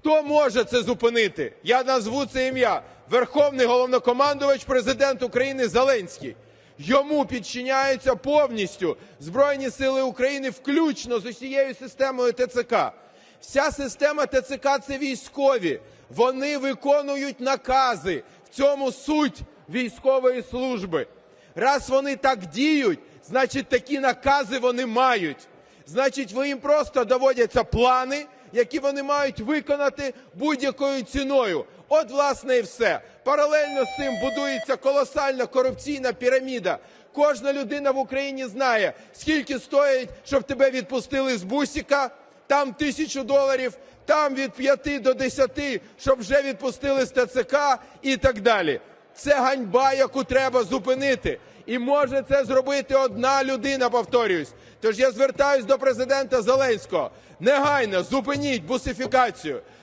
Хто може це зупинити? Я назву це ім'я. Верховний головнокомандувач, президент України Зеленський. Йому підчиняються повністю Збройні Сили України, включно з усією системою ТЦК. Вся система ТЦК це військові. Вони виконують накази. В цьому суть військової служби. Раз вони так діють, значить такі накази вони мають. Значить, ви їм просто доводяться плани, які вони мають виконати будь-якою ціною. От, власне, і все. Паралельно з цим будується колосальна корупційна піраміда. Кожна людина в Україні знає, скільки стоїть, щоб тебе відпустили з бусіка, там тисячу доларів, там від 5 до 10, щоб вже відпустили з ТЦК і так далі. Це ганьба, яку треба зупинити. І може це зробити одна людина, повторююсь. Тож я звертаюсь до президента Зеленського. Негайно зупиніть бусифікацію.